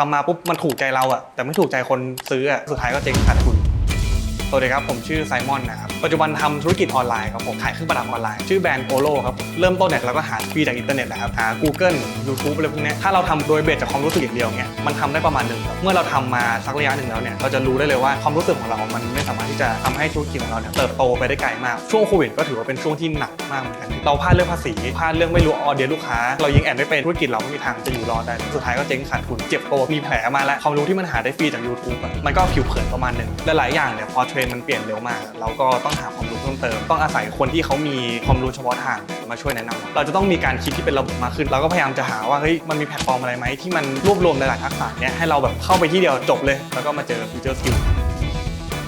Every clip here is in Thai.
ทำมาปุ๊บมันถูกใจเราอะแต่ไม่ถูกใจคนซื้ออะสุดท้ายก็เจ๊งขาดทุน สวัสดีครับ ผมชื่อไซมอนนะครับ ปัจจุบันทำธุรกิจออนไลน์ครับผม ขายเครื่องประดับออนไลน์ ชื่อแบรนด์โ l โลครับ เริ่มต้นเนี่ยเราก็หาฟรีจากอินเทอร์เน็ตนะครับ หา Google YouTube อะไรพวกนี้ ถ้าเราทำโดยเบสจากความรู้สึกอย่างเดียวเนี่ย มันทำได้ประมาณหนึ่งเมื่อเราทำมาสักระยะหนึ่งแล้วเนี่ย เราจะรู้ได้เลยว่าความรู้สึกของเรา มันไม่สามารถที่จะทำให้ธุรกิจของเราเนี่ยเติบโตไปได้ไกลมาก ช่วงโควิดก็ถือว่าเป็นช่วงที่หนักมากเหมือนกัน เราพลาดเรื่องภาษี พลาดเรื่องไม่รู้ออเดียลูกค้า เรายิงแอดไม่เป็นธุรกิจเราไม่มีทางจะอยู่รอดได้ สุดท้ายก็เจ๊งขาดทุน เจ็บตัวมีแผลมาแล้วความรู้ที่มันหาได้ฟรีจาก YouTube มันก็ผิวเผินประมาณหนึ่งและหลายอย่างเนี่ยพอเทรนด์มันเปลี่ยนเร็วมาก เราก็ต้องหาความรู้เพิ่มเติม ต้องอาศัยคนที่เขามีความรู้เฉพาะทางมาช่วยแนะนำเราจะต้องมีการคิดที่เป็นระบบมากขึ้น เราก็พยายามจะหาว่าเฮ้ยมันมีแพลตฟอร์มอะไรไหมที่มันรวบรวมหลายๆทักษะเนี่ยให้เราแบบเข้าไปที่เดียวจบเลย แล้วก็มาเจอฟิวเจอร์สกิล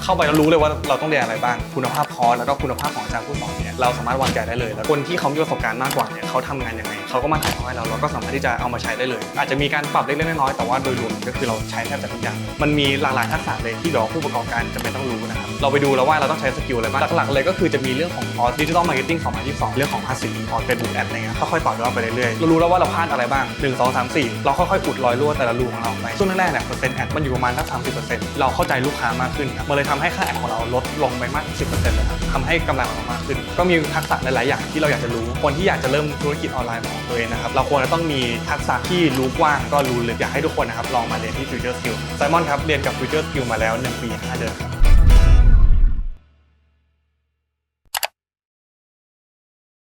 เข้าไปแล้วรู้เลยว่าเราต้องเรียนอะไรบ้าง คุณภาพคอร์สแล้วก็คุณภาพของอาจารย์ผู้สอนเนี่ยเราสามารถวางใจได้เลย แล้วคนที่เขามีประสบการณ์มากกว่าเนี่ยเขาทำงานยังไง เขาก็มาถ่ายทอดให้เราเราก็สามารถที่จะเอามาใช้ได้เลย อาจจะมีการปรับเล็กๆน้อยๆแต่ว่าโดยรวมก็คือเราใช้แทบจะทุกอย่าง มันมีหลากหลายทักษะเลยที่เดี๋ยวผู้ประกอบการจะเป็นต้องรู้นะครับเราไปดูแล้วว่าเราต้องใช้สกิลอะไรบ้างหลักๆเลยก็คือจะมีเรื่องของคอร์สดิจิทัลมาร์เก็ตติ้ง2022 เรื่องของภาษีคอร์สเฟซบุ๊กแอดอะไรเงี้ยค่อยๆต่อยอดไปเรื่อยๆเรารู้แล้วว่าเราพลาดอะไรบ้าง 1 2 3 4 เราค่อยๆอุดรอยรั่วแต่ละรูของเราไปช่วงแรกๆเนี่ยเปอร์เซ็นต์แอดมันอยู่ประมาณสัก30%เราเข้าใจลูกค้ามากขึ้นมันเลยทำให้ค่าแอดของเราลดลงไปมากถึง10%เลยครับทำให้กำไรของเรามากขึ้น ก็มีทักษะหลายๆอย่างที่เราอยากจะรู้คนที่อยากจะเริ่มธุรกิจออนไลน์ของตัวเองนะครับ เราควรจะต้องมีทักษะที่รู้กว้างก็รู้ลึกอยากให้ทุกคนนะครับลองมาเรียนที่ Future Skill ไซมอนครับเรียนกับ Future Skill มาแล้ว 1 ปี 5 เดือนครับ